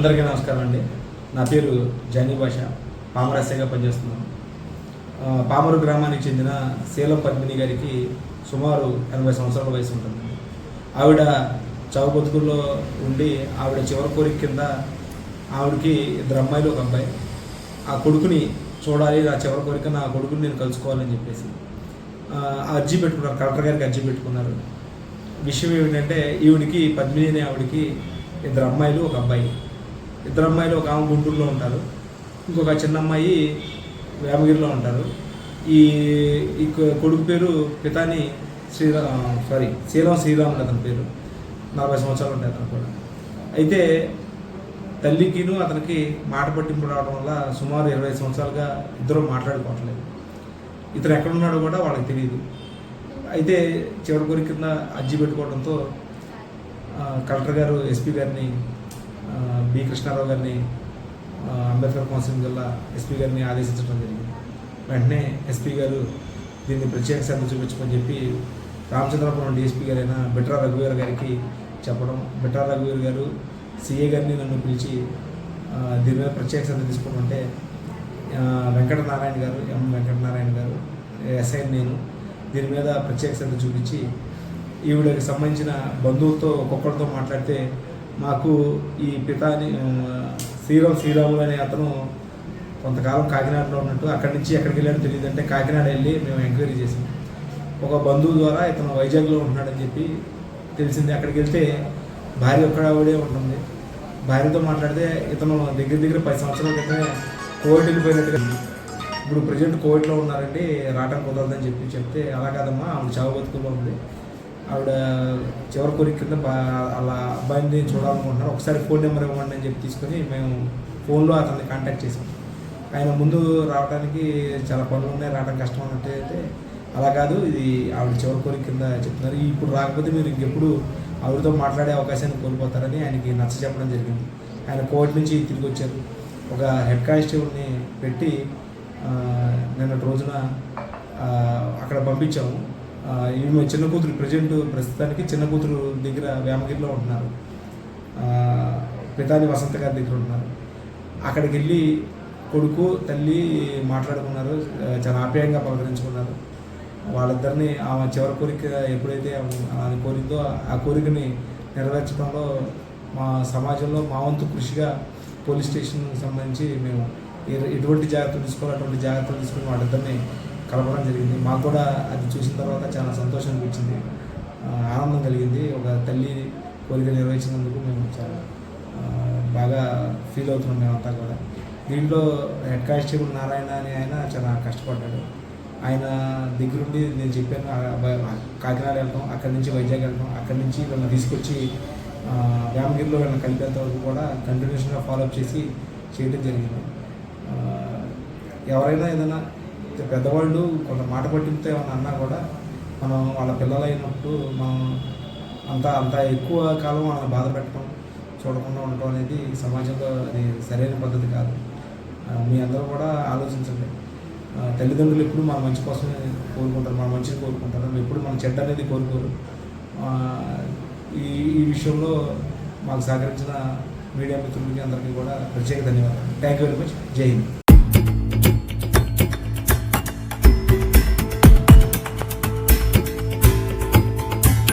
అందరికే నమస్కారం అండి. నా పేరు జానీ భాష. పామరస్యగా పనిచేస్తున్నాను. పామరు గ్రామానికి చెందిన శీలం పద్మిని గారికి సుమారు ఎనభై సంవత్సరాల వయసు ఉంటుంది. ఆవిడ చౌబతుకుల్లో బతుకుల్లో ఉండి ఆవిడ చివరి కోరిక కింద ఆవిడకి ఇద్దరు అమ్మాయిలు ఒక అబ్బాయి. ఆ కొడుకుని చూడాలి నా చివరి కోరిక నా కొడుకుని నేను కలుసుకోవాలని చెప్పేసి. ఆ, అర్జీ పెట్టుకున్నారు కలెక్టర్ గారికి అర్జీ పెట్టుకున్నారు. విషయం ఏమిటంటే ఈవిడికి పద్మిని అనే ఆవిడకి ఇద్దరు అమ్మాయిలు ఒక అబ్బాయి. ఇద్దరు అమ్మాయిలు ఒక ఆమె గుంటూరులో ఉంటారు. ఇంకొక చిన్న అమ్మాయి వేమగిరిలో ఉంటారు. ఈ ఈ కొడుకు పేరు పితాని శ్రీరా సారీ శ్రీరామ్ శ్రీరాములు అతని పేరు. నలభై సంవత్సరాలు ఉంటాయి అతను కూడా. అయితే తల్లికిను అతనికి మాట పట్టింపు రావడం వల్ల సుమారు ఇరవై సంవత్సరాలుగా ఇద్దరు మాట్లాడుకోవట్లేదు. ఇతను ఎక్కడున్నాడో కూడా వాళ్ళకి తెలియదు అయితే చివరి కోరిక కింద అర్జీ పెట్టుకోవడంతో కలెక్టర్ గారు ఎస్పీ గారిని బి. కృష్ణారావు గారిని అంబేద్కర్ కోనసీమ జిల్లా ఎస్పీ గారిని ఆదేశించడం జరిగింది. వెంటనే ఎస్పీ గారు దీన్ని ప్రత్యేక శ్రద్ధ చూపించమని చెప్పి రామచంద్రపురం డిఎస్పీ గారైన బిట్రా రఘువీర్ గారికి చెప్పడం. బిట్రా రఘువీర్ గారు సీఏ గారిని నన్ను పిలిచి దీని మీద ప్రత్యేక శ్రద్ధ తీసుకోమంటే అంటే వెంకట నారాయణ గారు ఎం. వెంకట నారాయణ గారు ఎస్ఐ నేను దీని మీద ప్రత్యేక శ్రద్ధ చూపించి ఈవిడకి సంబంధించిన బంధువులతో ఒక్కొక్కరితో మాట్లాడితే మాకు ఈ పితాని శ్రీరామ్ శ్రీరాములు అనే అతను కొంతకాలం కాకినాడలో ఉన్నట్టు అక్కడి నుంచి ఎక్కడికి వెళ్ళాడో తెలియదు అంటే కాకినాడ వెళ్ళి మేము ఎంక్వైరీ చేసాం ఒక బంధువు ద్వారా ఇతను వైజాగ్లో ఉంటున్నాడని చెప్పి తెలిసింది. అక్కడికి వెళ్తే భార్య ఒక్కడే ఉంటుంది. భార్యతో మాట్లాడితే ఇతను దగ్గర దగ్గర పది సంవత్సరాల క్రితమే కోవిడ్ వెళ్ళిపోయినట్టుగా ఇప్పుడు ప్రజెంట్ కోవిడ్లో ఉన్నారండి రావటం కుదరదని చెప్పి చెప్తే అలా కాదమ్మా ఆవిడ చావు బతుకుల్లో ఉంది. ఆవిడ చివరి కోరిక కింద అలా అబ్బాయిని చూడాలనుకుంటున్నారు. ఒకసారి ఫోన్ నెంబర్ ఇవ్వండి అని చెప్పి తీసుకొని మేము ఫోన్లో అతన్ని కాంటాక్ట్ చేసాం. ఆయన ముందు రావడానికి చాలా పనులు ఉన్నాయి రావడం కష్టం అన్నట్టు అయితే అలా కాదు ఇది ఆవిడ చివరి కోరిక కింద చెప్తున్నారు. ఇప్పుడు రాకపోతే మీరు ఇంకెప్పుడు ఆవిడతో మాట్లాడే అవకాశాన్ని కోల్పోతారని ఆయనకి నచ్చ చెప్పడం జరిగింది. ఆయన కోర్టు నుంచి తిరిగి వచ్చారు. ఒక హెడ్ కానిస్టేబుల్ని పెట్టి నిన్నటి రోజున అక్కడ పంపించాము. ఈమె చిన్న కూతురు ప్రజెంట్ ప్రస్తుతానికి చిన్న కూతురు దగ్గర వేమగిరిలో ఉంటున్నారు. పితాని వసంత గారి దగ్గర ఉంటున్నారు. అక్కడికి వెళ్ళి కొడుకు తల్లి మాట్లాడుకున్నారు. చాలా ఆప్యాయంగా పలకరించుకున్నారు. వాళ్ళిద్దరిని ఆమె చివరి కోరిక ఎప్పుడైతే ఆమె- కోరిందో ఆ కోరికని నెరవేర్చడంలో మా సమాజంలో మా వంతు కృషిగా పోలీస్ స్టేషన్కి సంబంధించి మేము ఎటువంటి జాగ్రత్తలు తీసుకోవాలి అటువంటి జాగ్రత్తలు తీసుకుని వాళ్ళిద్దరిని కలపడం జరిగింది. మాకు కూడా అది చూసిన తర్వాత చాలా సంతోషం అనిపించింది. ఆనందం కలిగింది. ఒక తల్లి కోరిక నిర్వహించినందుకు మేము చాలా బాగా ఫీల్ అవుతున్నాం మేమంతా కూడా. దీంట్లో హెడ్ కానిస్టేబుల్ నారాయణ అని ఆయన చాలా కష్టపడ్డాడు. ఆయన దగ్గరుండి నేను చెప్పాను కాకినాడ వెళ్తాం అక్కడి నుంచి వైజాగ్ వెళ్తాం అక్కడి నుంచి వీళ్ళని తీసుకొచ్చి రామగిరిలో వీళ్ళని కలిపేంత వరకు కూడా కంటిన్యూషన్గా ఫాలోఅప్ చేసి చేయడం జరిగింది. ఎవరైనా ఏదైనా పెద్దవాళ్ళు కొంత మాట పట్టింపుతో ఏమైనా అన్నా కూడా మనం వాళ్ళ పిల్లలు అయినప్పుడు మనం అంత అంత ఎక్కువ కాలం వాళ్ళని బాధ పెట్టడం చూడకుండా ఉండటం అనేది సమాజంలో అది సరైన పద్ధతి కాదు. మీ అందరూ కూడా ఆలోచించండి. తల్లిదండ్రులు ఎప్పుడు మన మంచి కోసమే కోరుకుంటారు మన మంచిని కోరుకుంటారు ఎప్పుడు మన చెడ్డ అనేది కోరుకోరు. ఈ ఈ విషయంలో మాకు సహకరించిన మీడియా మిత్రులకి అందరికీ కూడా ప్రత్యేక ధన్యవాదాలు. థ్యాంక్ యూ వెరీ మచ్ జై హింద్